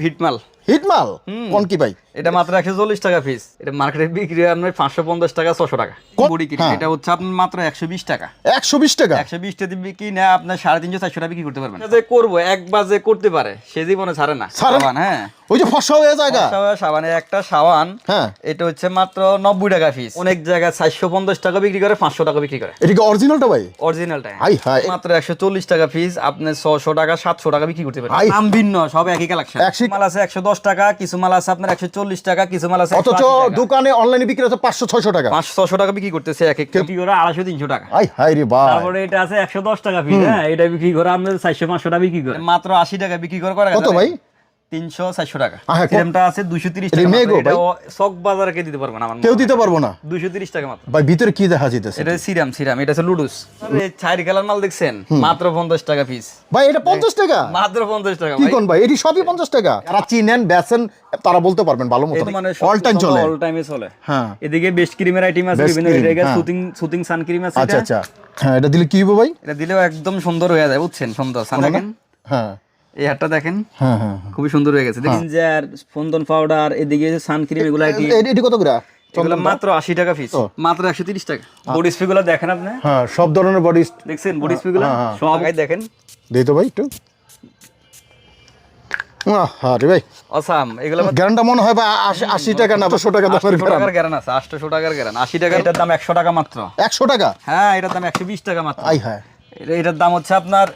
হিটমাল। হিটমাল কোন কি ভাই? এটা মাত্র একশো চল্লিশ টাকা পিস এটা মার্কেটে বিক্রি হয় আপনার পাঁচশো পঞ্চাশ টাকা ছশো টাকা? বড়ি কিনে। হ্যাঁ। এটা হচ্ছে আপনার মাত্র একশো বিশ টাকা। একশো বিশ টাকা? একশো বিশ টাকা বিক্রি না আপনার সাড়ে তিনশো চারশো টাকা বিক্রি করতে পারবেন। যে করব একবার যে করতে পারে সে জীবনে ছাড়ে না? সাবান, হ্যাঁ। ওই যে ফসা হয়ে জায়গা সাবান- একটা সাবান। হ্যাঁ। এটা হচ্ছে মাত্র নব্বই টাকা পিস অনেক জায়গায় চারশো পঞ্চাশ টাকা বিক্রি করে পাঁচশো টাকা বিক্রি করে। এটা কি অরিজিনালটা ভাই? অরিজিনালটা হাই হাই। মাত্র একশো চল্লিশ টাকা পিস আপনি ছশো টাকা সাতশো টাকা বিক্রি করতে পারেন। ভিন্ন সব একই কালেকশন মাল আছে একশো দশ টাকা কিছু মাল আছে আপনার একশো চল্লিশ টাকা কিছু মাল আছে অথচ দোকানে অনলাইনে বিক্রি হচ্ছে পাঁচশো ছয়শো টাকা। পাঁচশো ছশো টাকা বিক্রি করতেছে এক এক বিক্রি করে আড়াইশো তিনশো টাকা। আই হাই রে ভাই তারপরে এটা আছে একশো দশ টাকা ফি হ্যাঁ এটা বিক্রি করে আপনার চারশো পাঁচশো টাকা বিক্রি করে। মাত্র আশি টাকা বিক্রি করে করে কত ভাই? তিনশো চারশো টাকা। হ্যাঁ, আছে দুশো তিরিশ টাকা দিতে পারবে না কেউ দিতে পারব না? দুশো তিরিশ টাকা মাত্র। ভাই ভিতরে কি দেখা যেতেছে এটা সিরাম সিরাম। এটা হচ্ছে লুডুস। চার কালার মাল দেখছেন? মাত্র পঞ্চাশ টাকা পিস ভাই এটা পঞ্চাশ টাকা? মাত্র পঞ্চাশ টাকা কি কোন ভাই? এটি সবই পঞ্চাশ টাকা? যারা চিনেন বেচেন তারা বলতে পারবেন ভালো মতো। মানে অল টাইম চলে। অল টাইমে চলে। হ্যাঁ। এদিকে বেস্ট ক্রিমের আইটেম আছে বিভিন্ন জায়গায়। সুতিং সুতিং সান ক্রিম আছে আচ্ছা এটা। আচ্ছা। হ্যাঁ এটা দিলে কি হবে ভাই? এটা দিলেও একদম সুন্দর হয়ে যায় বুঝছেন? সুন্দর সান হ্যাঁ। এই হাতটা দেখেন। হ্যাঁ হ্যাঁ হ্যাঁ। খুবই সুন্দর হয়ে গেছে। দেখেন যে আর ফন্দন পাউডার এদিকে সান ক্রিম এগুলো এ- এটি কত এগুলো মাত্র আশি টাকা পিস মাত্র একশো তিরিশ টাকা। বডি স্প্রে গুলো দেখেন আপনি? হ্যাঁ সব ধরনের বডি দেখছেন বডি স্প্রে গুলো? হ্যাঁ, হ্যাঁ। সব আগে দেখেন। দিই তো ভাই একটু। হ্যাঁ ভাই। অসাম এগুলো গ্যারান্টা মনে হয় বা আশি আশি টাকা না টাকা দামের গ্যারান্ট। টাকার গ্যারান আছে আটশো টাকার গ্যারান আশি টাকা এটার দাম একশো টাকা মাত্র? একশো টাকা হ্যাঁ এটার দাম একশো বিশ টাকা মাত্র। আই হ্যাঁ। এটা- এটার দাম হচ্ছে আপনার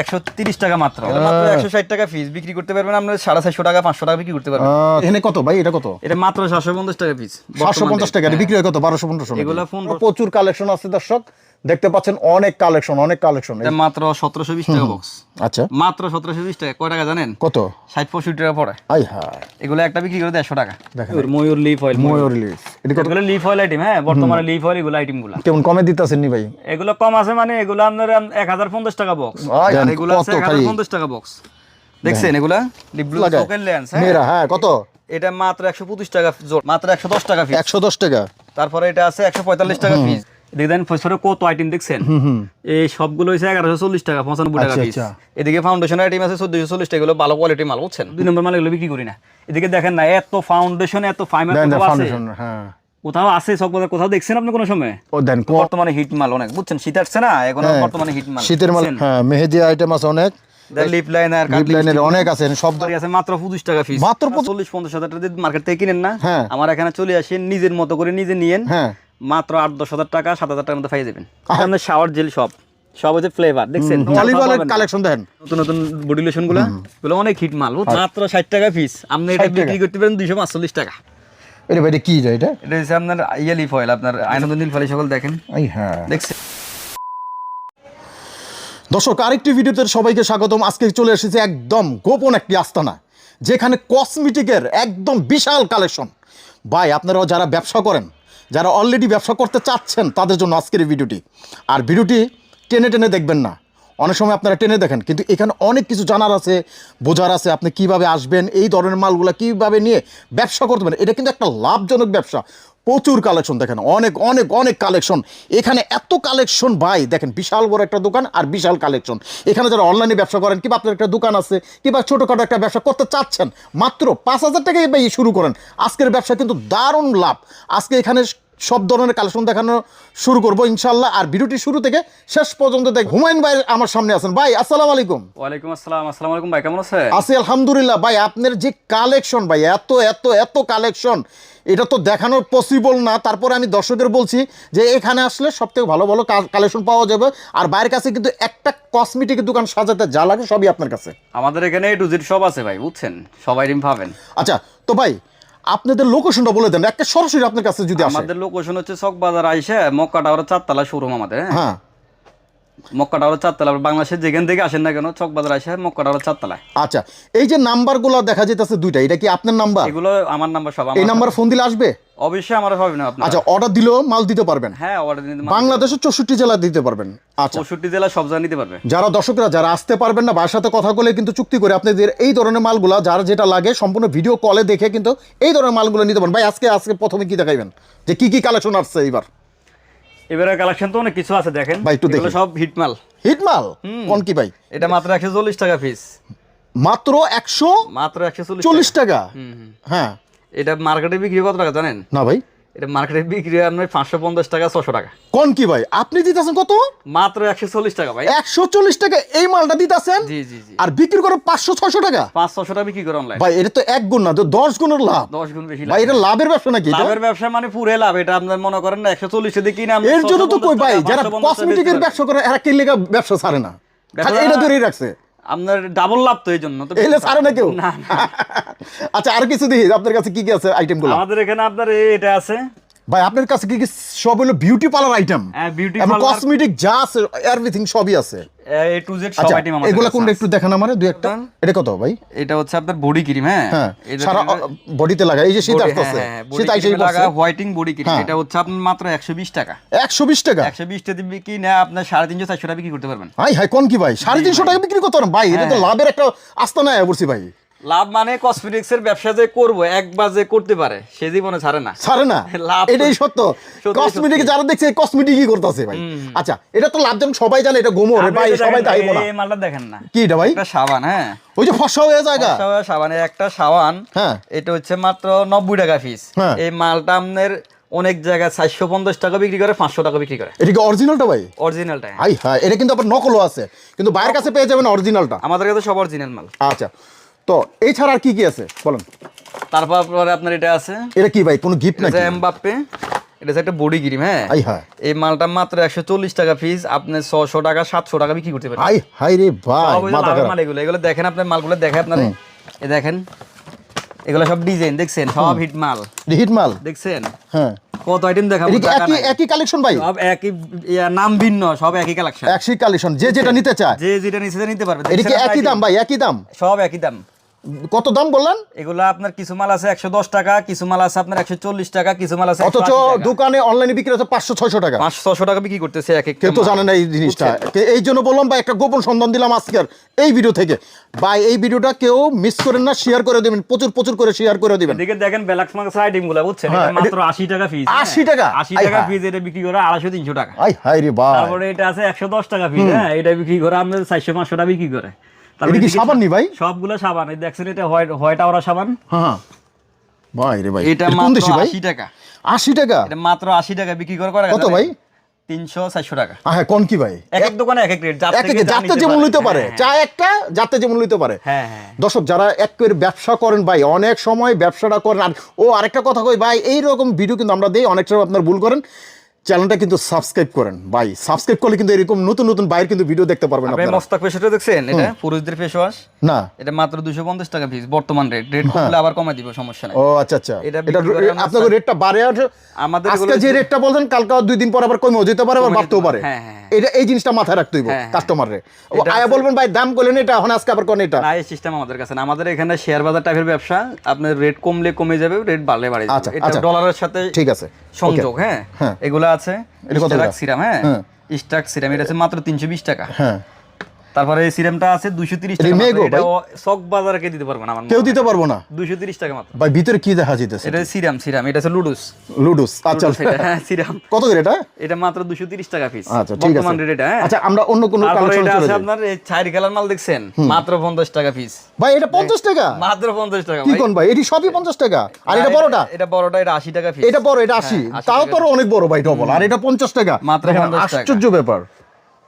একশো তিরিশ টাকা মাত্র। মাত্র একশো ষাট টাকা ফিস বিক্রি করতে পারবেন আপনার সাড়ে চারশো টাকা পাঁচশো টাকা বিক্রি করতে পারবেন। এখানে কত ভাই? এটা কত? এটা মাত্র সাতশো পঞ্চাশ টাকা পিস সাতশো পঞ্চাশ টাকা এটা বিক্রি হয় কত? বারোশো টাকা। এগুলা প্রচুর কালেকশন আছে দর্শক। দেখতে পাচ্ছেন অনেক কালেকশন অনেক কালেকশন। মাত্র সতেরোশো বিশ টাকা বক্স আচ্ছা। মাত্র সতেরোশো বিশ টাকা। কয় টাকা জানেন? কত? ষাট পঁয়ষট্টি টাকা পড়ে। আই হ্যাঁ। এগুলো একটা বিক্রি করে দেড়শো টাকা। দেখেন। Mayur leaf oil Mayur. Leaf এগুলো লিফ অয়েল আইটেম হ্যাঁ বর্তমানে লিফ অয়েল এগুলো আইটেমগুলা। কেমন কমে দিতেছেন নি ভাই? এগুলো কম আছে মানে এগুলো আপনার এক হাজার পঞ্চাশ টাকা বক্স এগুলো আছে এক হাজার পঞ্চাশ টাকা বক্স দেখছেন এগুলা? ব্লু। লেন্স হ্যাঁ। হ্যাঁ কত? এটা মাত্র একশো পঁচিশ টাকা জোর মাত্র একশো দশ টাকা একশো দশ টাকা। তারপরে এটা আছে একশো পঁয়তাল্লিশ টাকা পিস দেখেন ফসরে কত আইটেম দেখছেন? এই সবগুলো হচ্ছে এগারোশো চল্লিশ টাকা পঁচানব্বই টাকা আচ্ছা, পিস আচ্ছা। এদিকে ফাউন্ডেশন আইটেম আছে চোদ্দশো চল্লিশ টাকা। ভালো কোয়ালিটি মাল বুঝছেন? দুই নম্বর মাল এগুলো বিক্রি করি না। এদিকে দেখেন না এত ফাউন্ডেশন এত ফাইমার আছে? হ্যাঁ। কোথাও আছে সব বাজার কোথাও দেখছেন আপনি কোনো সময়? ও দেন বর্তমানে হিট মাল অনেক বুঝছেন? শীত আসছে না এখন হ্যাঁ, বর্তমানে হিট মাল শীতের মাল হ্যাঁ মেহেদি আইটেম আছে অনেক। লিপ লাইনার লিপ লাইনের অনেক আছে সব ধরনের- আছে মাত্র পঁচিশ টাকা ফিস মাত্র পঁচিশ- চল্লিশ পঞ্চাশ হাজার টাকা মার্কেট থেকে কিনেন না। আমার এখানে চলে আসেন নিজের মতো করে নিজে নিয়েন। হ্যাঁ। মাত্র আট দশ হাজার টাকা সাত হাজার টাকার মধ্যে পাই যাবেন। আপনার শাওয়ার জেল সব সব হচ্ছে ফ্লেভার দেখছেন? অলিভ। কালেকশন দেখেন। নতুন নতুন বডি লোশনগুলো এগুলো অনেক হিট মাল। মাত্র ষাট টাকা পিস আপনি এটা 60 বিক্রি করতে পারেন দুইশো পাঁচচল্লিশ টাকা। এটা ভাই কি এটা? এটা হচ্ছে আপনার ইয়ে লিফ অয়েল আপনার আইনন্দ নীল ফালি সকল দেখেন। হ্যাঁ। দেখছেন? দর্শক আরেকটি ভিডিওতে সবাইকে স্বাগতম। আজকে চলে এসেছে একদম গোপন একটি আস্তানা যেখানে কসমেটিকের একদম বিশাল কালেকশন ভাই আপনারাও যারা ব্যবসা করেন যারা অলরেডি ব্যবসা করতে চাচ্ছেন, তাদের জন্য আজকের এই ভিডিওটি। আর ভিডিওটি টেনে টেনে দেখবেন না। অনেক সময় আপনারা টেনে দেখেন, কিন্তু এখানে অনেক কিছু জানার আছে, বোঝার আছে আপনি কীভাবে আসবেন, এই ধরনের মালগুলো কীভাবে নিয়ে ব্যবসা করতে পারেন। এটা কিন্তু একটা লাভজনক ব্যবসা। প্রচুর কালেকশন দেখেন, অনেক অনেক অনেক কালেকশন এখানে এত কালেকশন ভাই, দেখেন বিশাল বড় একটা দোকান আর বিশাল কালেকশন এখানে যারা অনলাইনে ব্যবসা করেন, কিংবা আপনার একটা দোকান আছে, কিংবা ছোটোখাটো একটা ব্যবসা করতে চাচ্ছেন, মাত্র পাঁচ হাজার টাকায় শুরু করেন। আজকের ব্যবসা কিন্তু দারুণ লাভ। আজকে এখানে সব ধরনের কালেকশন দেখানো শুরু করব ইনশাল্লাহ আর ভিডিওটি শুরু থেকে শেষ পর্যন্ত দেখ হুমায়ুন ভাই আমার সামনে আছেন। ভাই আসসালামু আলাইকুম। ওয়ালাইকুম আসসালাম। আসসালামু আলাইকুম ভাই কেমন আছে আছি আলহামদুলিল্লাহ। ভাই আপনার যে কালেকশন ভাই এত এত এত কালেকশন এটা তো দেখানোর পসিবল না। তারপরে আমি দর্শকের বলছি যে এখানে আসলে সব থেকে ভালো ভালো কালেকশন পাওয়া যাবে। আর বাইরের কাছে কিন্তু একটা কসমেটিকের দোকান সাজাতে যা লাগে সবই আপনার কাছে। আমাদের এখানে টু জেড সব আছে ভাই বুঝছেন? সবাই পাবেন। আচ্ছা তো ভাই আপনাদের লোকেশনটা বলে দেন। একটা সরাসরি আপনার কাছে যদি আমাদের লোকেশন হচ্ছে চক বাজার আইসে মক্কা টাওয়ারের চারতলা শোরুম আমাদের হ্যাঁ। হ্যাঁ মক্কা টাওয়ারের চারতলা বাংলাদেশের যেখান থেকে আসেন না কেন চক বাজার আইসে মক্কা টাওয়ারের চারতলায়। আচ্ছা এই যে নাম্বারগুলো দেখা যেতেছে দুইটা এটা কি আপনার নাম্বার? এগুলো আমার নাম্বার সব এই নাম্বার ফোন দিলে আসবে? অবশ্যই আমার পাবেন আপনার। আচ্ছা অর্ডার দিলেও মাল দিতে পারবেন। হ্যাঁ অর্ডার দিতে বাংলাদেশের চৌষট্টি জেলা দিতে পারবেন। আচ্ছা পঁয়ষট্টি জেলা সব জায়গায় নিতে পারবে। যারা দর্শকরা যারা আসতে পারবেন না বাসার সাথে কথা বলে কিন্তু চুক্তি করে আপনাদের এই ধরনের মালগুলা যার যেটা লাগে সম্পূর্ণ ভিডিও কলে দেখে কিন্তু এই ধরনের মালগুলো নিতে পারবেন। ভাই আজকে আজকে প্রথমে কি দেখাইবেন? যে কি কি কালেকশন আসছে এইবার? এবারে কালেকশন তো অনেক কিছু আছে দেখেন। ভাই, একটু এগুলো সব হিট মাল হিট মাল কোন কি ভাই? এটা মাত্র একশো চল্লিশ টাকা পিস মাত্র একশো মাত্র একশো চল্লিশ টাকা। হুম হুম। হ্যাঁ। এটা মার্কেটে বিক্রি কত টাকা জানেন? না ভাই। এটা মার্কেটে বিক্রি আপনার পাঁচশো পঞ্চাশ টাকা ছশো টাকা। কোন কি ভাই? আপনি দিতেছেন কত? মাত্র একশো চল্লিশ টাকা ভাই। একশো চল্লিশ টাকা এই মালটা দিতেছেন? জি জি জি। আর বিক্রি করে পাঁচশো ছয়শো টাকা? পাঁচ ছশো টাকা বিক্রি করে অনলাইন ভাই এটা তো এক গুণ না তো দশ গুণের লাভ। দশ গুণ বেশি ভাই লাভ। এটা লাভের ব্যবসা নাকি লাভের ব্যবসা মানে পুরে লাভ এটা আপনার মনে করেন না একশো চল্লিশে দিয়ে কিনে এর জন্য তো 650 কই ভাই যারা কসমেটিকের ব্যবসা করে এরা কিনলে ব্যবসা ছাড়ে না। এটা ধরেই রাখছে। আপনার ডাবল লাভ তো এই জন্য তো এলে সারে না কেউ? না, আচ্ছা আর কিছু দেখি আপনার কাছে কি কি আছে আইটেমগুলো? আমাদের এখানে আপনার এটা আছে। ভাই আপনার কাছে কি কি সব হলো বিউটি পার্লার আইটেম হ্যাঁ, এবং কসমেটিক যা আছে এভরিথিং সবই আছে। এ টু জেড সব আচ্ছা আইটেম আমাদের এগুলা কোনটা একটু দেখান আমার দুই একটা। এটা কত ভাই? এটা হচ্ছে আপনার বডি ক্রিম হ্যাঁ? হ্যাঁ এটা সারা বডিতে লাগা এই যে শীত আসতেছে হ্যাঁ, হ্যাঁ, শীত আইসেই লাগা হোয়াইটিং বডি ক্রিম। এটা হচ্ছে আপনার মাত্র একশো বিশ টাকা। একশো বিশ টাকা? একশো বিশ টাকা দিবি কি না আপনার সাড়ে তিনশো চারশো টাকা বিক্রি করতে পারবেন। হাই হাই কোন কি ভাই? সাড়ে তিনশো টাকা বিক্রি করতে পারেন। ভাই এটা তো লাভের একটা আস্তানা বলছি ভাই। লাভ মানে কসমেটিক্স এর ব্যবসা যে করব একবার যে করতে পারে সে জীবনে ছাড়ে না। ছাড়ে না। লাভ এটাই সত্য। কসমেটিক যারা দেখছে কসমেটিকই করতেছে ভাই। আচ্ছা এটা তো লাভজনক সবাই জানে এটা গোমর। ভাই সবাই তাইবো না। এই মালটা দেখেন না। কি এটা ভাই? একটা সাবান হ্যাঁ। ওই যে ফসা হয়ে জায়গা ফর্সা সাবানের একটা সাবান হ্যাঁ। এটা হচ্ছে মাত্র নব্বই টাকা পিস হ্যাঁ। এই মালটা আপনার অনেক জায়গায় চারশো পঞ্চাশ টাকা বিক্রি করে পাঁচশো টাকা বিক্রি করে। এটা কি অরিজিনালটা ভাই? অরিজিনালটা হাই হাই এটা কিন্তু আবার নকলও আছে। কিন্তু বাইরের কাছে পেয়ে যাবেন অরিজিনালটা আমাদের কাছে সব অরিজিনাল মাল। আচ্ছা। তো এছাড়া আর কি কি আছে? বলেন। তারপর আপনার এটা আছে। এটা কি ভাই কোনো গিফট নাকি? এমবাপ্পে। এটা একটা বডি ক্রিম হ্যাঁ? হাই হাই এই মালটা মাত্র একশো চল্লিশ টাকা পিস আপনি ছশো টাকা সাতশো টাকা বিক্রি করতে পারেন। হাই হাই রে ভাই মাথা খারাপ। এগুলো এগুলো দেখেন আপনার মালগুলো দেখে আপনার। এ দেখেন এগুলো সব ডিজাইন দেখছেন? সব হিট মাল। হিট মাল? দেখছেন? হ্যাঁ। কত আইটেম দেখাবো এটা একই একই কালেকশন ভাই? সব একই নাম ভিন্ন সব একই কালেকশন একই কালেকশন যে যেটা নিতে চায়। যে যেটা নিচে নিতে পারবে। এটা কি একই দাম ভাই একই দাম? সব একই দাম। কত দাম বললেন? এগুলো আপনার কিছু মাল আছে একশো দশ টাকা কিছু মাল আছে আপনার একশো চল্লিশ টাকা কিছু মাল আছে অথচ দোকানে অনলাইনে বিক্রি হচ্ছে পাঁচশো ছয়শো টাকা। পাঁচশো ছশো টাকা বিক্রি করতেছে এক কেউ তো জানে না এই জিনিসটা। এই জন্য বললাম ভাই একটা গোপন সন্ধান দিলাম আজকের এই ভিডিও থেকে। ভাই এই ভিডিওটা কেউ মিস করেন না শেয়ার করে দেবেন প্রচুর প্রচুর করে শেয়ার করে দিবেন। এদিকে দেখেন বেলাক্স মার্কস আইটেমগুলো বুঝছেন? হ্যাঁ, মাত্র আশি টাকা পিস 80 টাকা? আশি টাকা হ্যাঁ। পিস এটা বিক্রি করে আড়াইশো তিনশো টাকা হাই রে ভাই। তারপরে এটা আছে একশো দশ টাকা পিস হ্যাঁ এটা বিক্রি করে আপনার চারশো পাঁচশো টাকা বিক্রি করে। তারপরে কি এদিকে সাবান নি ভাই? সবগুলো সাবান। এই দেখছেন এটা হোয়াইট হোয়াইট আওরা সাবান। হ্যাঁ হ্যাঁ। ভাই রে ভাই এটা মাত্র দেশি ভাই? আশি টাকা। আশি টাকা? এটা মাত্র আশি টাকা বিক্রি করে করে কত ভাই? তিনশো চারশো টাকা। হ্যাঁ কোন কি ভাই? এক এক দোকানে এক এক রেট যাতে যেমন নিতে পারে। চা একটা যাতে যেমন নিতে পারে। হ্যাঁ হ্যাঁ। দর্শক যারা এক করে ব্যবসা করেন ভাই অনেক সময় ব্যবসাটা করেন। আর ও আরেকটা কথা কই ভাই এই রকম ভিডিও কিন্তু আমরা দিই অনেক সময় আপনার ভুল করেন। চ্যানেলটা কিন্তু সাবস্ক্রাইব করেন। ভাই সাবস্ক্রাইব করলে কিন্তু এরকম নতুন নতুন বাইরের কিন্তু ভিডিও দেখতে পারবেন আপনি মস্তাক ফেসটা দেখছেন? এটা পুরুষদের ফেস ওয়াশ না। এটা মাত্র দুশো পঞ্চাশ টাকা পিস বর্তমান রেট রেট করলে আবার কমাই দিব সমস্যা নাই। ও আচ্ছা আচ্ছা। এটা এটা আপনাদের রেটটা বাড়ে আছে আমাদের আজকে যে রেটটা বলছেন কালকে দুই দিন পর আবার কমেও যেতে পারে আবার বাড়তেও পারে। পারে। হ্যাঁ, হ্যাঁ, এটা এই জিনিসটা মাথায় রাখতে হইব হ্যাঁ, হ্যাঁ। কাস্টমারে ও এটা আয়া বলবেন ভাই দাম করলেন এটা এখন আজকে আবার কোন এটা? না এই সিস্টেম আমাদের কাছে না। আমাদের এখানে শেয়ার বাজার টাইপের ব্যবসা আপনার রেট কমলে কমে যাবে রেট বাড়লে বাড়ে আচ্ছা, যাবে এটা আচ্ছা। ডলারের সাথে ঠিক আছে। সংযোগ হ্যাঁ। হ্যাঁ। এগুলো আছে? সিরাম হ্যাঁ হ্যাঁ। স্টাক সিরাম এটা আছে মাত্র তিনশো বিশ টাকা হ্যাঁ তারপরে এই সিরামটা আছে দুশো তিরিশ এটা টাকা মেগো এটা ভাই? শক বাজারে কে দিতে পারবে না আমার কেউ দিতে পারব না? দুশো তিরিশ টাকা মাত্র। ভাই ভিতরে কি দেখা যাইতেছে? এটা সিরাম সিরাম। এটা আছে লুডুস। লুডুস আচ্ছা এটা, হ্যাঁ সিরাম। কত করে এটা? এটা মাত্র দুশো তিরিশ টাকা পিস আচ্ছা ঠিক আছে। বর্তমান রেট এটা হ্যাঁ। আচ্ছা আমরা অন্য কোনো কালেকশন চলে আছে যাই। আপনার এই চার কালার মাল দেখছেন? মাত্র পঞ্চাশ টাকা পিস ভাই এটা পঞ্চাশ টাকা? মাত্র পঞ্চাশ টাকা কি ভাই। কোন ভাই? এটি সবই পঞ্চাশ টাকা। আর এটা বড়টা? এটা বড়টা এটা আশি টাকা পিস এটা বড় এটা আশি। হ্যাঁ, 80 তাও। তো অনেক বড় ভাই ডবল আর এটা পঞ্চাশ টাকা। মাত্র 50 টাকা। আশ্চর্য ব্যাপার।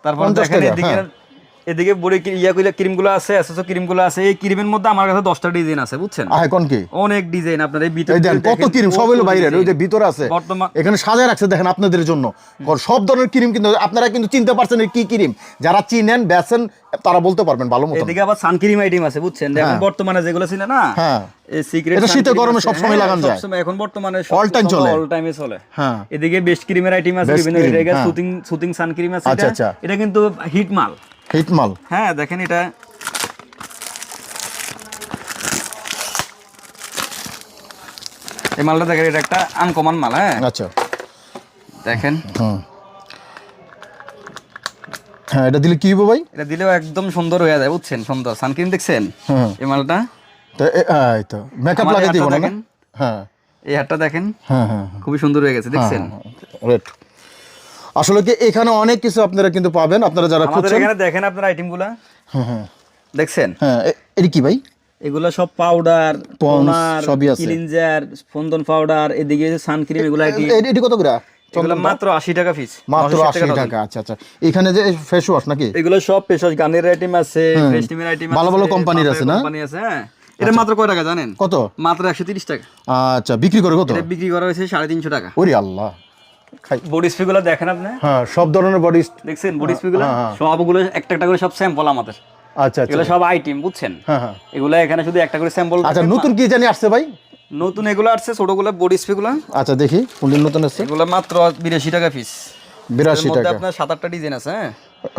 তারপর দেখেন এদিকে হ্যাঁ। এদিকে বড়ি ইয়া কইলা ক্রিমগুলো আছে এসএসও ক্রিমগুলো আছে এই ক্রিমের মধ্যে আমার কাছে দশটা ডিজাইন আছে বুঝছেন আহ কোন কি অনেক ডিজাইন আপনার এই ভিতরে দেখেন কত ক্রিম সব হলো বাইরের ওই যে। ভিতরে আছে বর্তমান এখানে সাজায় রাখছে দেখেন আপনাদের জন্য সব ধরনের ক্রিম কিন্তু আপনারা কিন্তু চিনতে পারছেন কি ক্রিম যারা চিনেন বেছেন তারা বলতে পারবেন ভালো মতো এদিকে আবার সানক্রিম আইটেম আছে বুঝছেন এখন হ্যাঁ। বর্তমানে যেগুলো ছিল না হ্যাঁ। এই সিক্রেট এটা শীতে গরমে সবসময় লাগানো যায়। সবসময় এখন বর্তমানে All time চলে। অল টাইমে চলে হ্যাঁ এদিকে বেস্ট ক্রিমের আইটেম আছে বিভিন্ন cream, জায়গায় হ্যাঁ। সুতিং সুতিং আছে আচ্ছা, এটা। আচ্ছা। এটা কিন্তু হিট মাল হিট মাল। হ্যাঁ দেখেন এটা। এই মালটা দেখেন এটা একটা আনকমন মাল হ্যাঁ? আচ্ছা। দেখেন। হুম। হ্যাঁ এটা দিলে কি হবে ভাই? এটা দিলেও একদম সুন্দর হয়ে যায় বুঝছেন? সুন্দর। সানক্রিম দেখছেন? এই মালটা? এই তো। মেকআপ আমার দিব না দেখেন। হ্যাঁ। এই হাতটা দেখেন? হ্যাঁ হ্যাঁ খুবই সুন্দর হয়ে গেছে দেখছেন? রেট আসলে কি এখানে অনেক কিছু আপনারা কিন্তু পাবেন আপনারা যারা আমাদের এখানে দেখেন আপনার আইটেমগুলা হ্যাঁ হ্যাঁ। দেখছেন? হ্যাঁ এটি কি ভাই? এগুলো সব পাউডার টোনার সবই আছে। ক্লিনজার ফন্দন পাউডার এদিকে সানক্রিম এগুলো এটি কত এগুলো মাত্র আশি টাকা পিস মাত্র আশি টাকা আচ্ছা আচ্ছা। এখানে যে ফেস ওয়াশ নাকি? এগুলো সব গানের আইটেম আছে ফেস্টিভের আইটেম ভালো ভালো কোম্পানির আছে না? কোম্পানি আছে হ্যাঁ। এটা মাত্র কয় টাকা জানেন? কত? মাত্র টাকা। আচ্ছা বিক্রি করে কত? এটা বিক্রি করা হয়েছে সাড়ে তিনশো টাকা। ওরে আল্লাহ। খাই বডি স্প্রে দেখেন আপনি? হ্যাঁ সব ধরনের বডি দেখছেন বডি স্প্রে গুলো? হ্যাঁ, হ্যাঁ। সবগুলো একটা একটা করে সব স্যাম্পল আমাদের। আচ্ছা আচ্ছা। এগুলো সব আইটেম বুঝছেন? হ্যাঁ হ্যাঁ। এগুলো এখানে শুধু একটা করে স্যাম্পল আচ্ছা নতুন কি জানি আসছে ভাই? নতুন এগুলো আসছে ছোটগুলো বডি স্প্রে আচ্ছা দেখি কোনদিন নতুন আসছে? এগুলো মাত্র বিরাশি টাকা পিস বিরাশি টাকা। আপনার সাত আটটা ডিজাইন আছে হ্যাঁ?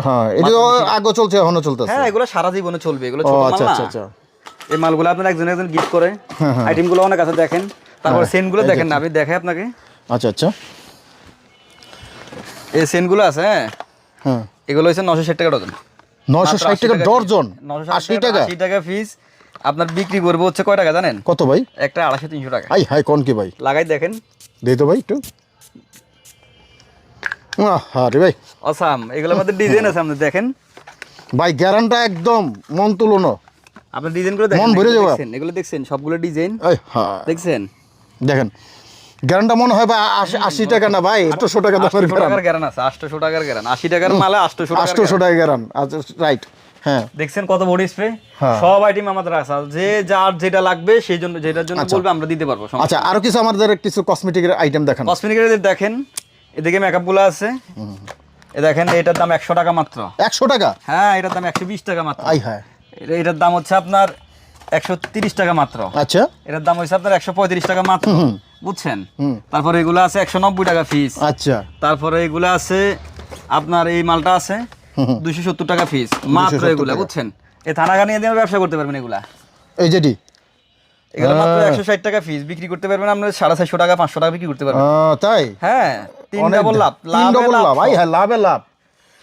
হ্যাঁ এটা আগে চলছে এখনও চলতেছে। হ্যাঁ এগুলো সারা জীবনে চলবে এগুলো আচ্ছা আচ্ছা আচ্ছা। এই মালগুলো আপনার একজন একজন গিফট করে। হ্যাঁ, হ্যাঁ। অনেক আছে দেখেন। তারপরগুলো দেখেন না আমি দেখাই আপনাকে। আচ্ছা আচ্ছা। এই সেনগুলো আছে হ্যাঁ? হ্যাঁ। এগুলো হচ্ছে নশো ষাট টাকা ডজন। নশো ষাট টাকা ডর্জন? নশো আশি টাকা আশি টাকা পিস আপনার বিক্রি করব হচ্ছে কয় টাকা জানেন? কত ভাই? একটা আড়াইশো তিনশো টাকা। হাই কোন কি ভাই? লাগাই দেখেন। দে তো ভাই একটু। ভাই। অসাম এগুলোর মধ্যে ডিজাইন আছে আপনি দেখেন। ভাই গ্যারান্টা একদম মন তুলনো আপনার ডিজাইনগুলো দেখেন মন ভরে যাবে। দেখছেন এগুলো দেখছেন সবগুলো ডিজাইন হ্যাঁ। দেখছেন? দেখেন গ্যারান্টা মনে হয় ভাই আশি টাকা না ভাই আটশো টাকা দামের গ্যারান আছে আটশো টাকার গ্যারান আশি টাকার মালে আটশো টাকা আটশোশো টাকা গ্যারান আচ্ছা রাইট হ্যাঁ। দেখছেন কত বডি স্প্রে হ্যাঁ। সব আইটেম আমাদের আছে। যে যার যেটা লাগবে সেই জন্য যেটার জন্য বলবে আমরা দিতে পারব আচ্ছা আরও কিছু আমাদের কিছু কসমেটিকের আইটেম দেখান। কসমেটিকের দেখেন এদিকে মেকআপগুলো আছে। এ দেখেন এটার দাম একশো টাকা মাত্র। একশো টাকা? হ্যাঁ এটার দাম একশো বিশ টাকা মাত্র। হ্যাঁ। এটার দাম হচ্ছে আপনার একশো তিরিশ টাকা মাত্র। আচ্ছা। এটার দাম হচ্ছে আপনার একশো পঁয়ত্রিশ টাকা মাত্র। বুঝছেন। তারপরে এগুলো আছে একশো নব্বই টাকা ফিস আচ্ছা। তারপরে এগুলো আছে আপনার এই মালটা আছে দুশো সত্তর টাকা ফিস মাত্র 270 এগুলা বুঝছেন? এই নিয়ে দিয়ে ব্যবসা করতে পারবেন এগুলা। এই যেটি এগুলো মাত্র। একশো ষাট টাকা ফিস বিক্রি করতে পারবেন আপনার সাড়ে চারশো টাকা পাঁচশো টাকা বিক্রি করতে পারবেন। তাই? হ্যাঁ তিন ডাবল লাভ। লাভে হ্যাঁ লাভে লাভ।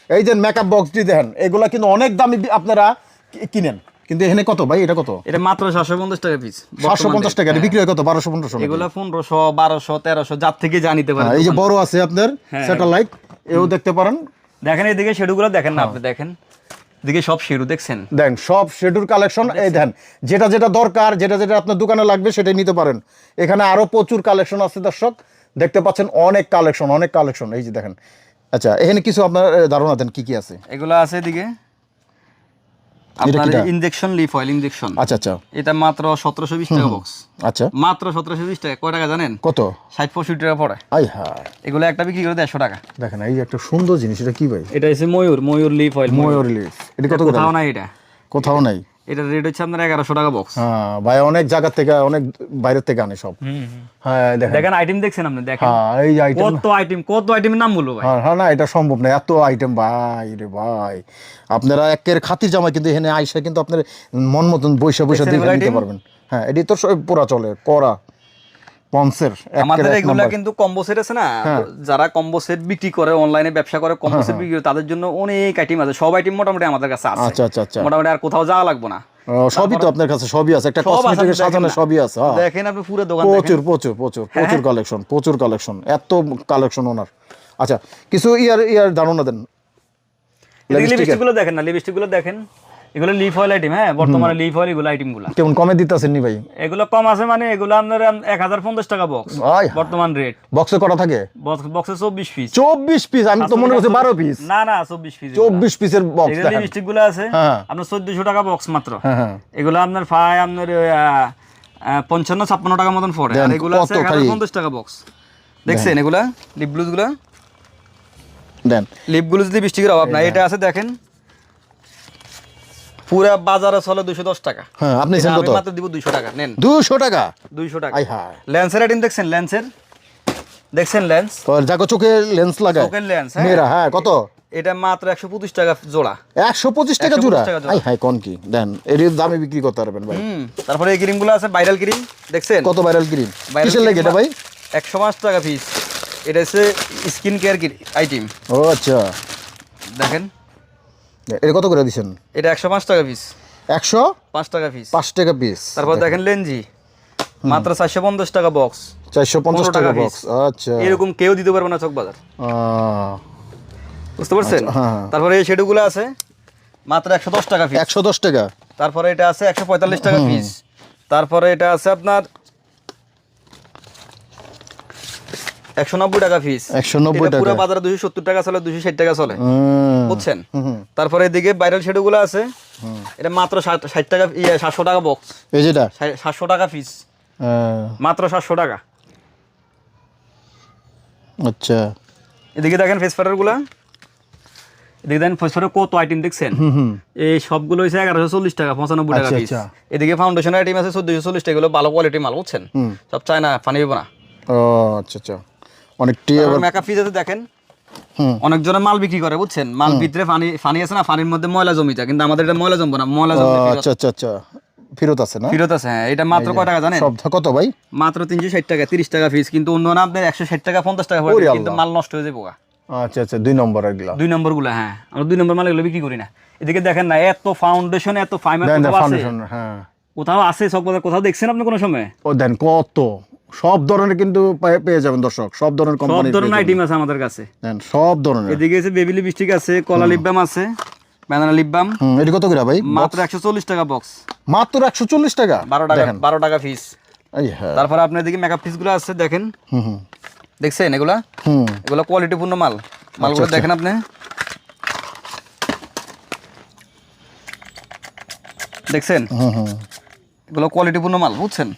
এই যে মেকআপ বক্সটি দেখেন এগুলা কিন্তু অনেক দামি আপনারা কিনেন। কিন্তু এখানে কত ভাই? এটা কত? এটা মাত্র সাতশো পঞ্চাশ টাকা পিস সাতশো পঞ্চাশ টাকা এটা বিক্রি হয় কত? বারোশো পনেরোশো এগুলো পনেরোশো বারোশো তেরোশো যার থেকে যা নিতে পারেন হ্যাঁ, এই যে বড় আছে আপনার হ্যাঁ। স্যাটেলাইট এও দেখতে পারেন। দেখেন এদিকে শেডুগুলো দেখেন না আপনি দেখেন। এদিকে সব শেডু দেখছেন? দেন সব শেডুর কালেকশন এই দেন যেটা যেটা দরকার যেটা যেটা আপনার দোকানে লাগবে সেটাই নিতে পারেন। এখানে আরও প্রচুর কালেকশন আছে দর্শক। দেখতে পাচ্ছেন অনেক কালেকশন অনেক কালেকশন এই যে দেখেন। আচ্ছা এখানে কিছু আপনার ধারণা দেন কি কি আছে? এগুলো আছে এদিকে। আপনার? ইনজেকশন লিফ অয়েল ইনজেকশন আচ্ছা আচ্ছা। এটা মাত্র সতেরোশো বিশ টাকা বক্স আচ্ছা। মাত্র সতেরোশো বিশ টাকা। কয় টাকা জানেন? কত? ষাট পঁয়ষট্টি টাকা পড়ে। আই হ্যাঁ। এগুলো একটা বিক্রি করে দেড়শো টাকা। দেখেন এই যে একটা সুন্দর জিনিস এটা কি ভাই? এটা হচ্ছে Mayur Mayur leaf oil Mayur. Leaf এটা কত কোথাও নাই এটা। কোথাও নাই। এটা রেট হচ্ছে আপনার এগারোশো টাকা বক্স হ্যাঁ ভাই অনেক জায়গা থেকে অনেক বাইরের থেকে আনে সব। হ্যাঁ দেখেন। আইটেম দেখছেন আপনি? দেখেন। হ্যাঁ এই যে আইটেম কত আইটেম কত আইটেমের নাম বলব ভাই? হ্যাঁ হ্যাঁ না এটা সম্ভব না এত আইটেম ভাই রে ভাই। আপনারা একের খাতির জামা কিন্তু এখানে আইসা কিন্তু আপনার মন মতন বৈশা বৈশা দেখে নিতে পারবেন। হ্যাঁ এটি তো সব পুরা চলে করা পন্সের আমাদের এগুলা। কিন্তু কম্বো সেট আছে না? হ্যাঁ। যারা কম্বো সেট বিক্রি করে অনলাইনে ব্যবসা করে কম্বো সেট বিক্রি করে তাদের জন্য অনেক আইটেম আছে। সব আইটেম মোটামুটি আমাদের কাছে আছে। আচ্ছা আচ্ছা আচ্ছা। মোটামুটি আর কোথাও যাওয়া লাগবে না। সবই তো আপনার কাছে সবই আছে। একটা কসমেটিকের সাজানো সবই আছে হ্যাঁ। দেখেন আপনি পুরো দোকান প্রচুর প্রচুর প্রচুর প্রচুর কালেকশন প্রচুর কালেকশন এত কালেকশন ওনার। আচ্ছা কিছু ইয়ার ইয়ার ধারণা দেন। লিপস্টিকগুলো দেখেন না লিপস্টিকগুলো দেখেন। এগুলো লিফ অয়েল আইটেম হ্যাঁ? বর্তমানে লিফ অয়েল এগুলো আইটেমগুলা। কেমন কমে দিতেছেন নি ভাই? এগুলো কম আছে মানে এগুলো আপনার এক হাজার পঞ্চাশ টাকা বক্স বর্তমান রেট বক্সে করা থাকে? বক্সে চব্বিশ পিস চব্বিশ পিস আমি তো মনে করছি বারো পিস না না চব্বিশ পিস চব্বিশ পিসের বক্স লিপস্টিকগুলো আছে। হ্যাঁ। আপনার চোদ্দশো টাকা বক্স মাত্র। হ্যাঁ হ্যাঁ। এগুলো আপনার প্রায় আপনার পঞ্চান্ন ছাপ্পান্ন টাকা মতন পড়ে। আর এগুলো আছে পঞ্চাশ টাকা বক্স দেখছেন এগুলা? লিপ গ্লুজগুলা? দেন। লিপ গ্লুজ লিপস্টিকের অভাব নাই। এটা আছে দেখেন। পুরা বাজারে চলে দুশো দশ টাকা। হ্যাঁ আপনি কত? মাত্র দিব দুইশো টাকা নেন। দুশো টাকা? দুইশো টাকা। আই হায়। লেন্সের আইটেম দেখছেন? লেন্সের? দেখছেন লেন্স? তো যাকে চোখে লেন্স লাগায়। চোখের লেন্স হ্যাঁ। হ্যাঁ কত? এটা মাত্র একশো পঁচিশ টাকা জোড়া। একশো পঁচিশ টাকা 125 জোড়া টাকা জোড়া। আই কোন কি? দেন এর দামে বিক্রি করতে পারবেন ভাই। তারপরে এই ক্রিমগুলো আছে ভাইরাল ক্রিম দেখছেন? কত ভাইরাল ক্রিম কিসের লাগে এটা ভাই? একশো পাঁচ টাকা পিস এটা হচ্ছে স্কিন কেয়ার আইটেম ও আচ্ছা। দেখেন। এটা কত করে দিছেন? এটা একশো পাঁচ টাকা পিস একশো পাঁচ টাকা পিস পাঁচ টাকা পিস তারপর দেখেন। লেঞ্জি মাত্র চারশো পঞ্চাশ টাকা বক্স চারশো পঞ্চাশ টাকা বক্স আচ্ছা। এরকম কেউ দিতে পারবে না চক বাজার বুঝতে পারছেন? হ্যাঁ, হ্যাঁ। তারপরে এই শেডুগুলো আছে মাত্র একশো দশ টাকা পিস একশো দশ টাকা। তারপরে এটা আছে একশো পঁয়তাল্লিশ টাকা পিস তারপরে এটা আছে আপনার একশো নব্বই টাকা পিস 190 পুরো বাজারে দুশো সত্তর টাকা চলে দুশো ষাট টাকা চলে। বুঝছেন? তারপরে এদিকে ভাইরাল শেডুগুলো আছে। এটা মাত্র ষাট ষাট টাকা ইয়ে সাতশো টাকা বক্স এই যেটা? সাতশো টাকা পিস হ্যাঁ, মাত্র সাতশো টাকা। আচ্ছা। এদিকে দেখেন ফেসগুলা। এদিকে দেখেন ফেস কত আইটেম দেখছেন? এই সবগুলো এগারোশো চল্লিশ টাকা পঁচানব্বই টাকা আচ্ছা, পিস আচ্ছা। এদিকে ফাউন্ডেশন আইটেম আছে চোদ্দশো চল্লিশ টাকা। এগুলো ভালো কোয়ালিটি মাল বুঝছেন? সব চায়না পানি হইব না ও আচ্ছা আচ্ছা। অনেকটি মেকআপ পিস দেখেন অনেক জনে মাল বিক্রি করে বুঝছেন? মাল ভিতরে পানি পানি আছে না? পানির মধ্যে ময়লা জমিটা কিন্তু আমাদের এটা ময়লা জমবো না। ময়লা ও, আচ্ছা আচ্ছা আচ্ছা। ফেরত আছে না? ফেরত আছে হ্যাঁ। এটা মাত্র কয় টাকা জানেন? সবটা কত ভাই? মাত্র তিনশো ষাট টাকা তিরিশ টাকা পিস কিন্তু অন্য না আপনার একশো ষাট টাকা পঞ্চাশ টাকা ওরে কিন্তু মাল নষ্ট হয়ে যাব। আচ্ছা আচ্ছা দুই নম্বর এগুলা। দুই নম্বরগুলা হ্যাঁ। আমরা দুই নম্বর মাল এগুলো বিক্রি করি না। এদিকে দেখেন না এত ফাউন্ডেশন এত ফাইমার কোথাও আছে? হ্যাঁ। কোথাও আছে সব কোথাও দেখছেন আপনি কোনো সময়? ও দেন কত? সব ধরনের কিন্তু পেয়ে- যাবেন দর্শক সব ধরনের কোম্পানি সব ধরনের আইটেম আছে আমাদের কাছে। সব ধরনের। এদিকে আছে বেবি লিপস্টিক আছে কলা লিপ বাম আছে ব্যানানা লিপ বাম হুম এটি কত করে ভাই? মাত্র একশো চল্লিশ টাকা বক্স মাত্র একশো চল্লিশ টাকা? বারো টাকা দেখেন। বারো টাকা পিস তারপরে আপনার এদিকে মেকআপ পিসগুলো আছে দেখেন। হুম হুম। দেখছেন এগুলা? হুম। এগুলো কোয়ালিটিপূর্ণ মাল। মালগুলো আচ্ছা। দেখেন আপনি। দেখছেন? হুম হুম। এগুলো কোয়ালিটিপূর্ণ মাল বুঝছেন?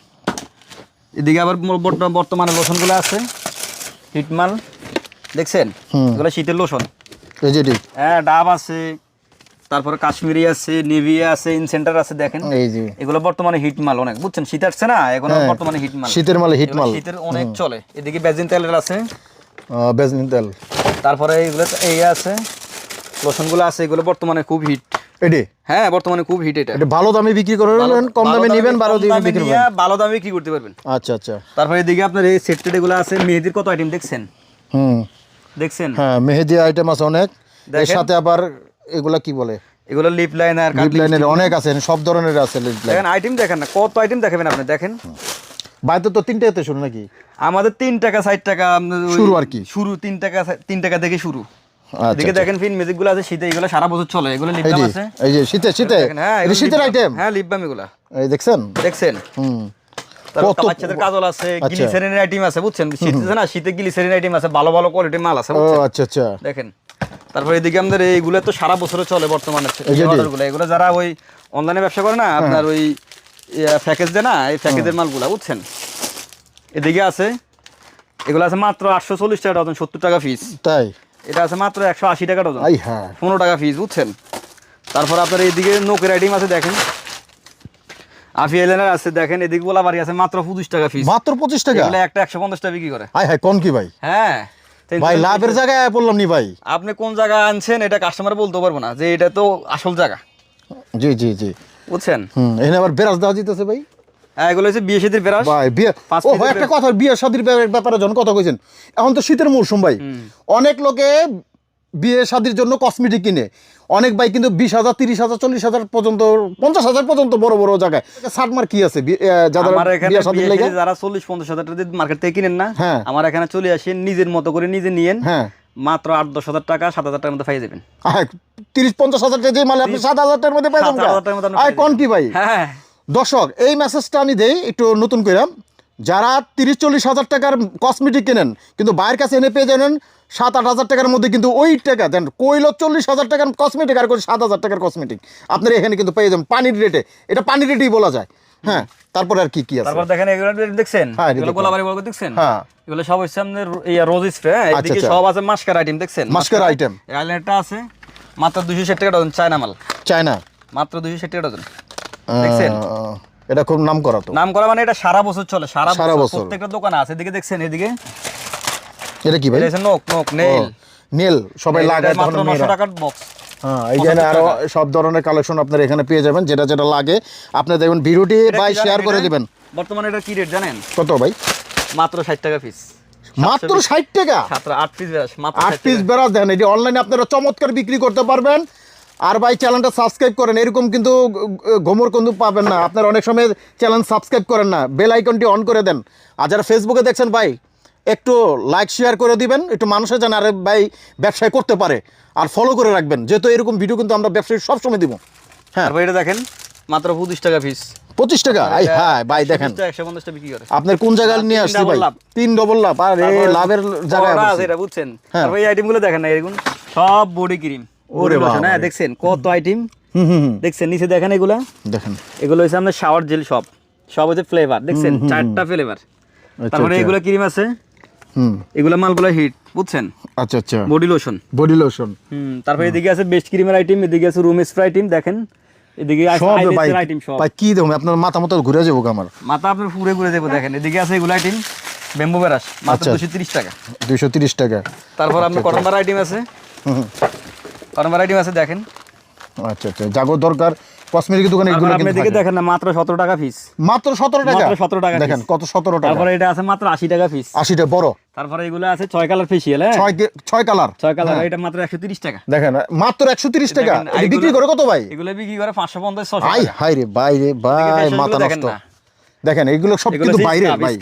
এদিকে আবার বর্তমানে লোশনগুলো আছে। হিট মাল দেখছেন এগুলো শীতের লোশন। হ্যাঁ ডাব আছে তারপরে কাশ্মীরি আছে নেভিয়া আছে ইনসেন্টার আছে দেখেন। এই যে। এগুলো বর্তমানে হিট মাল অনেক বুঝছেন? শীত আসছে না এখন হ্যাঁ। বর্তমানে হিট মাল শীতের মালে হিট মাল শীতের অনেক চলে। এদিকে বেজিন তেলের আছে। আহ, বেজনিন তেল। তারপরে এগুলো এই আছে। লোশনগুলো আছে এগুলো বর্তমানে খুব হিট। এটি হ্যাঁ বর্তমানে খুব হিট এটা। ভালো দামে বিক্রি করবেন কম দামে নিবেন দিন দামে বিক্রি করবেন। ভালো দামে বিক্রি করতে পারবেন। আচ্ছা আচ্ছা। তারপরে এদিকে আপনার এই সেট এগুলো আছে মেহেদির কত আইটেম দেখছেন? হুম। দেখছেন? হ্যাঁ মেহেদি আইটেম আছে অনেক। এর সাথে আবার এগুলা কি বলে? এগুলো লিপ লাইনার লিপ লাইনের অনেক আছে সব ধরনের আছে লিপ লাইন দেখেন আইটেম দেখেন না কত আইটেম দেখাবেন আপনি? দেখেন। বাইরে তো তিনটাতে শুরু নাকি? আমাদের তিন টাকা ষাট টাকা শুরু আর কি। শুরু তিন টাকা তিন টাকা থেকে শুরু। এদিকে দেখেন ফিন মিউজিকগুলো আছে শীতে এগুলো সারা বছর চলে এগুলো লিপ বাম আছে। এই যে শীতে শীতে। হ্যাঁ এটা শীতের আইটেম হ্যাঁ লিপ বাম এগুলা। এই দেখছেন? দেখছেন? হুম। কত- বাচ্চাদের কাজল আছে আচ্ছা। গ্লিসারিনের আইটেম আছে বুঝছেন? শীত না শীতে গ্লিসারিন আইটেম আছে ভালো ভালো কোয়ালিটির মাল আছে বুঝছেন? আচ্ছা আচ্ছা। দেখেন। তারপর এদিকে আমাদের এইগুলো তো সারা বছরে চলে বর্তমানে এগুলো যারা ওই অনলাইনে ব্যবসা করে না হ্যাঁ। আপনার ওই প্যাকেজ দেয় না এই প্যাকেজের মালগুলা বুঝছেন? এদিকে আছে এগুলো আছে মাত্র আটশো চল্লিশ টাকা সত্তর টাকা পিস তাই? এটা আছে মাত্র একশো আশি টাকা ডজন। হ্যাঁ। পনেরো টাকা পিস বুঝছেন? তারপর আপনার এইদিকে নোকের আইটেম আছে দেখেন। আফি আছে দেখেন এদিকে গোলা বাড়ি আছে মাত্র পঁচিশ টাকা পিস মাত্র পঁচিশ টাকা? এগুলো একটা একশো পঞ্চাশ টাকা বিক্রি করে। আই হ্যাঁ কোন কি ভাই? হ্যাঁ। ভাই লাভের জায়গায় পড়লাম নি ভাই? আপনি কোন জায়গা আনছেন এটা কাস্টমার বলতে পারব না যে এটা তো আসল জায়গা। জি জি জি। বুঝছেন? হুম এখানে আবার বেরাজ দেওয়া যেতেছে ভাই। হ্যাঁ এগুলো হচ্ছে বিয়ে সাথীর বেরাস। ভাই বিয়ে ও ভাই একটা কথা বিয়ে শাদির ব্যাপারে- ব্যাপারে কথা কইছেন। এখন তো শীতের মৌসুম ভাই। অনেক লোকে বিয়ে শাদির জন্য কসমেটিক কিনে। অনেক ভাই কিন্তু বিশ হাজার তিরিশ হাজার চল্লিশ হাজার পর্যন্ত পঞ্চাশ হাজার পর্যন্ত বড় বড় জায়গায়। সাটমার কি আছে? যারা চল্লিশ পঞ্চাশ হাজার টাকা মার্কেট থেকে কিনেন না হ্যাঁ। আমার এখানে চলে আসেন নিজের মতো করে নিজে নিয়েন। হ্যাঁ। মাত্র আট দশ হাজার টাকা সাত হাজার টাকার মধ্যে পাই যাবেন। হ্যাঁ তিরিশ পঞ্চাশ হাজার টাকা যে মালে আপনি সাত হাজার টাকার মধ্যে আয় পেয়ে কোন কি ভাই? হ্যাঁ। দর্শক এই মেসেজটা আমি দেই একটু নতুন করে যারা তিরিশ চল্লিশ হাজার টাকার কসমেটিক কেনেন কিন্তু বাইরের কাছে এনে পেয়ে জানেন সাত আট হাজার টাকার মধ্যে কিন্তু ওই টাকা দেন কইল চল্লিশ হাজার টাকার কসমেটিক আর করে সাত হাজার টাকার কসমেটিক আপনারা এখানে কিন্তু পেয়ে যাবেন পানির রেটে এটা পানির রেটেই বলা যায়। হ্যাঁ তারপরে আর কি কি আছে? তারপর দেখেন এগুলো দেখছেন? হ্যাঁ, এগুলো। গোলাবাড়ি বলব দেখছেন? হ্যাঁ। এগুলো সব হচ্ছে আপনার ইয়া রোজ স্প্রে এদিকে আচ্ছা। সব আছে মাস্কার আইটেম দেখছেন? Mascara item। আইলাইনারটা আছে মাত্র দুশো ষাট টাকা ডজন চায়না মাল। চায়না মাত্র দুশো ষাট টাকা ডজন। দেখছেন? এটা খুব নাম করা তো। নাম করা মানে এটা সারা বছর চলে সারা বছর। প্রত্যেকটা দোকানে আছে। এদিকে দেখছেন এদিকে? এটা কি ভাই? এটা নোক নোক নেল। নেল। সবাই লাগায় মাত্র তখন নশো মেয়েরা। টাকার বক্স হ্যাঁ এইখানে আরও সব ধরনের কালেকশন আপনার এখানে পেয়ে যাবেন যেটা যেটা লাগে। আপনি দেখবেন ভিডিওটি বাই শেয়ার করে দিবেন। বর্তমানে এটা কি রেট জানেন? কত ভাই? মাত্র ষাট টাকা পিস মাত্র ষাট টাকা? সাতটা আট পিস মাত্র আট 60 পিস টাকা। এটি অনলাইনে আপনারা চমৎকার বিক্রি করতে পারবেন। আর ভাই চ্যানেলটা সাবস্ক্রাইব করেন এরকম কিন্তু গোমর কিন্তু পাবেন না। আপনারা অনেক সময় চ্যানেল সাবস্ক্রাইব করেন না বেল আইকনটি অন করে দেন। আর যারা ফেসবুকে দেখছেন ভাই একটু লাইক শেয়ার করে দিবেন একটু মানুষে যেন আরে ভাই ব্যবসায় করতে পারে। আর ফলো করে রাখবেন যেহেতু এরকম ভিডিও কিন্তু আমরা ব্যবসায়ী সবসময় দিব। হ্যাঁ। তারপর এটা দেখেন মাত্র পঁচিশ টাকা পিস পঁচিশ টাকা? আই হ্যাঁ ভাই দেখেন। আপনার কোন জায়গায় নিয়ে আসছি ভাই? তিন ডবল লাভ। আর এ লাভের জায়গায় বুঝছেন? হ্যাঁ। তারপর এই আইটেমগুলো দেখেন না এরকম সব বডি ক্রিম ওরে দেখছেন কত আইটেম দেখছেন নিচে দেখেন এগুলা? দেখেন। এগুলো হচ্ছে আপনার শাওয়ার জেল সব সব হচ্ছে ফ্লেভার দেখছেন? চারটা ফ্লেভার তারপরে আচ্ছা। এগুলো ক্রিম আছে। এগুলো মালগুলো হিট বুঝছেন? আচ্ছা আচ্ছা। Body lotion body lotion hmm তারপরে এদিকে আছে বেস্ট ক্রিমের আইটেম এদিকে আছে রুম স্প্রে আইটেম দেখেন? এদিকে আইটেম সব ভাই কি দেখুন আপনার মাথা মতো ঘুরে যাব আমার। মাথা আপনার পুরে ঘুরে দেবো দেখেন। এদিকে আছে এগুলো আইটেম বেম্বু বেরাস মাত্র আচ্ছা। দুশো তিরিশ টাকা। দুইশো তিরিশ টাকা। তারপর আপনার কটন বার আইটেম আছে। হুম। কটন আছে দেখেন। আচ্ছা আচ্ছা জাগো দরকার। কসমেটিক দোকানে এগুলো আপনি কিন্তু এদিকে দেখেন না মাত্র সতেরো টাকা পিস মাত্র সতেরো টাকা? মাত্র 17 টাকা দেখেন কত সতেরো টাকা। তারপরে এটা আছে মাত্র আশি টাকা পিস আশিটা বড়। তারপরে এগুলো আছে ছয় কালার ফেসিয়াল হ্যাঁ? ছয় কে- ছয় কালার ছয় কালার এটা মাত্র একশো তিরিশ টাকা। দেখেন মাত্র একশো তিরিশ টাকা। দেখেন, এটা বিক্রি করে কত ভাই? এগুলো বিক্রি করে পাঁচশো পঞ্চাশ ছশো আই হাই রে ভাই রে ভাই মাথা দেখেন নষ্ট। দেখেন এগুলো সব কিন্তু বাইরে ভাই।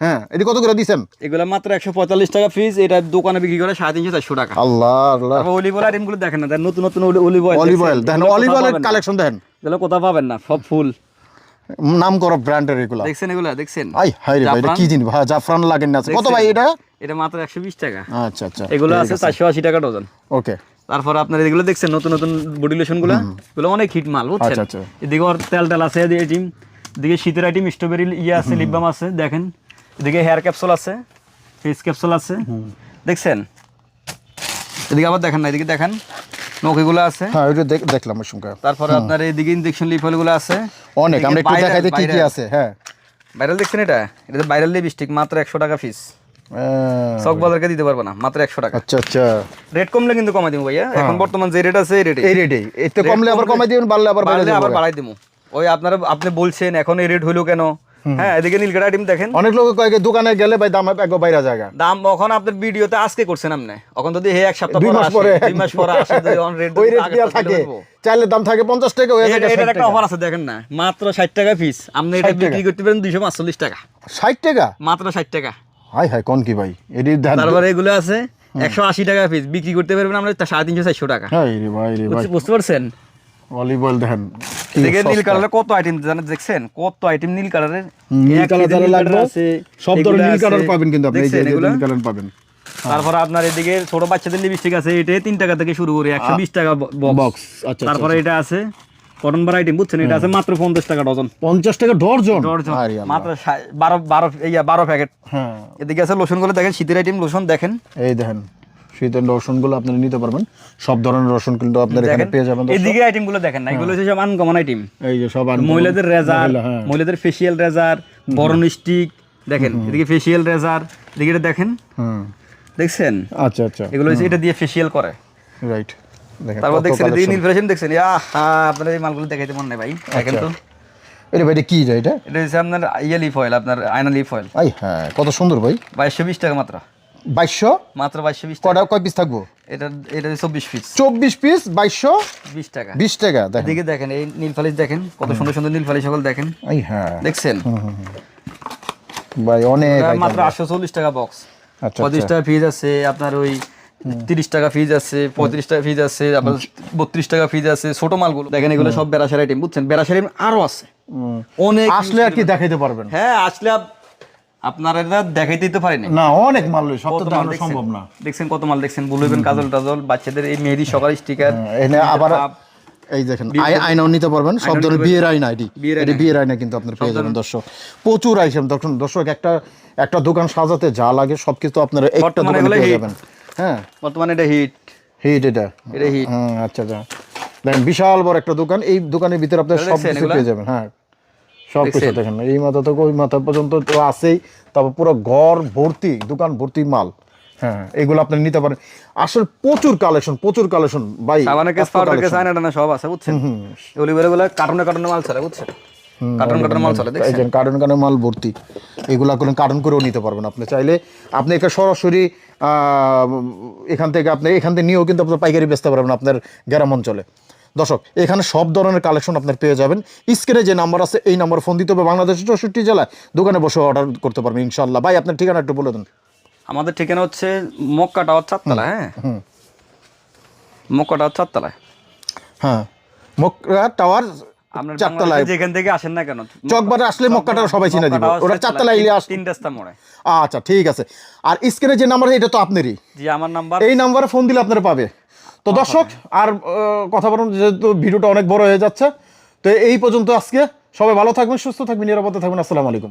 হ্যাঁ এটি কত করে দিছেন? এগুলো মাত্র একশো পঁয়তাল্লিশ টাকা এটা দোকানে বিক্রি করে সাড়ে তিনশো চারশো টাকা। আল্লাহ অলিভ অয়েল দেখেন না নতুন নতুন অলিভ অয়েল অলিভ অয়েল দেখেন অলিভ অয়েলের কালেকশন দেখেন এগুলো কোথাও পাবেন না সব ফুল। নাম করো ব্র্যান্ডের এগুলো। দেখছেন এগুলো দেখছেন? আই হাই রে ভাই এটা কি জিনিস? ভাই জাফরান লাগেন না কত ভাই এটা? এটা মাত্র একশো বিশ টাকা। আচ্ছা আচ্ছা। এগুলো আছে চারশো আশি টাকা ডজন। ওকে। তারপর আপনার এগুলো দেখছেন নতুন নতুন বডি লোশনগুলো? এগুলো অনেক হিট মাল বুঝছেন? আচ্ছা, আচ্ছা। এদিকে তেল তেল আছে এদিকে শীতের আইটেম স্ট্রবেরি ইয়ে আছে লিপবাম আছে দেখেন। এদিকে হেয়ার ক্যাপসুল আছে ফেস ক্যাপসুল আছে। দেখছেন? এদিকে আবার দেখেন না এদিকে দেখেন আছে। হ্যাঁ ওইটা দেখ- দেখলাম ওই তারপরে আপনার এদিকে ইনজেকশন আছে। অনেক আমরা একটু দেখাই দিই কি কি আছে হ্যাঁ। ভাইরাল দেখছেন এটা? এটা ভাইরাল লিপস্টিক মাত্র একশো টাকা চক বাজারকে দিতে পারব না মাত্র একশো টাকা। আচ্ছা আচ্ছা। রেট কমলে কিন্তু কমাই দিব ভাইয়া। এখন বর্তমান যে রেট আছে এই রেটে এই এতে কমলে আবার কমাই দিবেন বাড়লে আবার বাইরে আবার বাড়াই দিমু। ওই আপনারা আপনি বলছেন এখন এই রেট হইল কেন? হ্যাঁ এদিকে নীলকাটা আইটেম দেখেন। অনেক লোক কয়েক দোকানে গেলে ভাই দাম একবার বাইরে জায়গা দাম এখন আপনার ভিডিওতে আজকে করছেন আপনি। এখন যদি হে এক সপ্তাহ দুই মাস পরে। দুই মাস পরে আসে যদি on rate ওই রেট দেওয়া থাকে। চাইলে দাম থাকে পঞ্চাশ টাকা হয়ে এটার একটা অফার আছে দেখেন না। মাত্র ষাট টাকা পিস আপনি এটা বিক্রি করতে পারেন দুইশো পাঁচচল্লিশ টাকা। ষাট টাকা? মাত্র ষাট টাকা। হাই হাই কোন কি ভাই? এটি ধ্যান তারপরে এগুলো আছে একশো আশি টাকা পিস বিক্রি করতে পারবেন আমরা তা সাড়ে তিনশো চারশো টাকা। বুঝতে পারছেন? অলিভ অয়েল দেখেন দেখে নীল কত আইটেম জানেন দেখছেন? কত আইটেম নীল কালারের? নীল কালার যারা লাগবে সব ধরনের নীল কালার পাবেন কিন্তু আপনি এই যে এই? নীল কালার পাবেন। তারপরে আপনার এদিকে ছোট বাচ্চাদের লিপস্টিক আছে এটা তিন টাকা থেকে শুরু করে একশো বিশ টাকা বক্স বক্স আচ্ছা তারপরে এটা আছে কটন বার আইটেম বুঝছেন? এটা আছে মাত্র পঞ্চাশ টাকা ডজন পঞ্চাশ টাকা ডজন মাত্র বারো বারো ইয়া বারো প্যাকেট হ্যাঁ। এদিকে আছে লোশনগুলো দেখেন শীতের আইটেম লোশন দেখেন। এই দেখেন শীতের রসুনগুলো আপনারা নিতে পারবেন। সব ধরনের রসুন কিন্তু আপনার এখানে পেয়ে যাবেন। এদিকে আইটেমগুলো দেখেন না এগুলো হচ্ছে সব আনকমন আইটেম এই যে সব মহিলাদের রেজার হ্যাঁ। মহিলাদের ফেসিয়াল রেজার বরন স্টিক দেখেন এদিকে ফেসিয়াল রেজার এদিকে এটা দেখেন। হুম। দেখছেন? আচ্ছা আচ্ছা। এগুলো হচ্ছে এটা দিয়ে ফেসিয়াল করে। রাইট দেখেন তারপর দেখছেন এদিকে collection। ইনফ্লেশন দেখছেন আহা আপনার এই মালগুলো দেখাইতে মনে নেই ভাই। দেখেন তো। এটা ভাই এটা কি এটা? এটা হচ্ছে আপনার ইয়ে লিফ অয়েল আপনার আয়না লিফ অয়েল আই হ্যাঁ কত সুন্দর ভাই। বাইশশো বিশ টাকা মাত্র। বাইশশো? মাত্র বাইশশো বিশ কটা কয় পিস থাকব? এটা এটা চব্বিশ পিস চব্বিশ পিস বাইশশো? বিশ টাকা। বিশ টাকা দেখেন। এদিকে দেখেন এই নীল ফালিশ দেখেন কত সুন্দর সুন্দর নীল ফালিশ সকল দেখেন। হ্যাঁ। দেখছেন? ভাই অনেক মাত্র আটশো চল্লিশ টাকা বক্স আচ্ছা পঁয়ত্রিশ টাকা ফিজ আছে আপনার ওই তিরিশ টাকা ফিজ আছে পঁয়ত্রিশ টাকা ফিজ আছে আপনার বত্রিশ টাকা ফিজ আছে ছোট মালগুলো। দেখেন এগুলো সব বেড়াশার আইটেম বুঝছেন? বেড়াশার আইটেম আরও আছে। অনেক আসলে আর কি দেখাইতে পারবেন। হ্যাঁ আসলে আপনার এটা দেখাইতেই তো না অনেক মাল লই, সব তো দেখানো সম্ভব না। দেখছেন কত মাল দেখছেন? বুলবেন কাজল টাজল বাচ্চাদের এই মেহেদি সকাল স্টিকার হ্যাঁ, আবার এই দেখেন আয়নাও নিতে পারবেন সব ধরনের বিয়ের আয়না এটি এটি বিয়ের আয়না কিন্তু আপনার পেয়ে যাবেন দর্শক। প্রচুর আইটেম দর্শক দর্শক একটা একটা দোকান সাজাতে যা লাগে সবকিছু আপনারা একটা দোকানে পেয়ে যাবেন। হ্যাঁ। বর্তমানে এটা হিট হিট এটা। এটা হিট হ্যাঁ আচ্ছা আচ্ছা। দেখেন বিশাল বড় একটা দোকান এই দোকানের ভিতরে আপনার সব কিছু পেয়ে যাবেন হ্যাঁ। দেখেন। এই মাথা থেকে ওই মাথা পর্যন্ত তো আছেই। তারপর পুরো ঘর ভর্তি দোকান ভর্তি মাল। হ্যাঁ। এগুলো আপনি নিতে পারেন। আসলে প্রচুর কালেকশন প্রচুর কালেকশন। ভাই সাবানের কেস এত পাউডার কেস আয়না টানা সব আছে বুঝছেন? বেরো কার্টুনে কার্টুনে মাল চলে বুঝছেন? কার্টুন কার্টুন মাল চলে এই দেখছেন? যে কার্টন কার্টন মাল ভর্তি এগুলা করে কার্টন করেও নিতে পারবেন আপনি। চাইলে আপনি একে সরাসরি আহ, এখান থেকে আপনি এখান থেকে নিয়েও কিন্তু আপনার পাইকারি বেচতে পারবেন আপনার গ্রাম অঞ্চলে। দর্শক এখানে সব ধরনের কালেকশন আপনার পেয়ে যাবেন। স্ক্রিনে যে নাম্বার আছে এই নাম্বার ফোন দিতে হবে। বাংলাদেশের চৌষট্টি জেলায় দোকানে বসে অর্ডার করতে পারবেন ইনশাল্লাহ ভাই আপনার ঠিকানা একটু বলে দেন। আমাদের ঠিকানা হচ্ছে মক্কা টাওয়ার চারতলা হ্যাঁ? মক্কা টাওয়ার চারতলায়। হ্যাঁ মকরা টাওয়ার চারতলায়। যেখান থেকে আসেন না কেন? চকবারে আসলে মক্কা টাওয়ার সবাই চিনে দিব। মক্কা টাওয়ার ওরা চারতলা, চারতলা এলে আস তিন রাস্তা মোড়ে। আচ্ছা ঠিক আছে। আর স্ক্রিনে যে নাম্বার এটা তো আপনারই। জি আমার নাম্বার এই নাম্বারে ফোন দিলে আপনারা পাবে। তো দর্শক আর কথা বলুন যেহেতু ভিডিওটা অনেক বড় হয়ে যাচ্ছে তো এই পর্যন্ত আজকে সবাই ভালো থাকবেন সুস্থ থাকবেন নিরাপদে থাকবেন আসসালামু আলাইকুম।